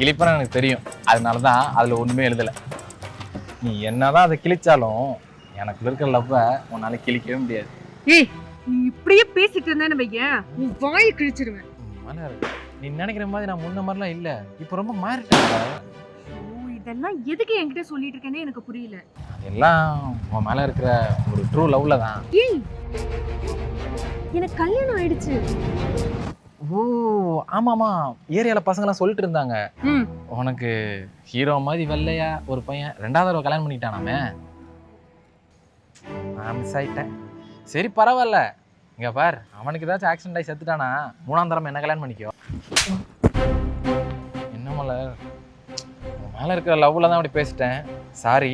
கிழிப்பேன்னு எனக்கு தெரியும். அதனால தான் அதில் ஒன்றுமே எழுதலை. நீ என்னதான் அதை கிழிச்சாலும் எனக்கு இருக்கிற லவ்வை உன்னால கிழிக்கவே முடியாது. ஏய் நீ இப்படியே பேசிட்டு இருந்தேன்னு வையேன். உன் வாயை கிழிச்சிருவேன். மலர் நீ நினைக்கிற மாதிரி நான் முன்ன மாதிரிலாம் இல்லை. இப்போ ரொம்ப மாறிட்டேன். ஓ இதெல்லாம் எதுக்கு என்கிட்ட சொல்லிட்டு இருக்கேனே எனக்கு புரியல. எல்லாம் உன் மேலே இருக்கிற ஒரு ட்ரூ லவ்ல தான். ஏய் எனக்கு கல்யாணம் ஆயிடுச்சு. ஓ ஆமாமா ஏரியாவில் பசங்களாம் சொல்லிட்டு இருந்தாங்க. ம். உனக்கு ஹீரோ மாதிரி வெள்ளையா ஒரு பையன் ரெண்டாவது தடவை கல்யாணம் பண்ணிட்டானாமே நான் மிஸ் ஆயிட்டேன். சரி பரவாயில்ல. இங்க பார் அவனுக்கு ஏதாச்சும் ஆக்சிடென்ட் ஆகி செத்துட்டானா? மூணாம் தரம் என்ன கல்யாணம் பண்ணிக்கோ. என்ன மலர் மேல இருக்கிற லவ்ல தான் அப்படி பேசிட்டேன். சாரி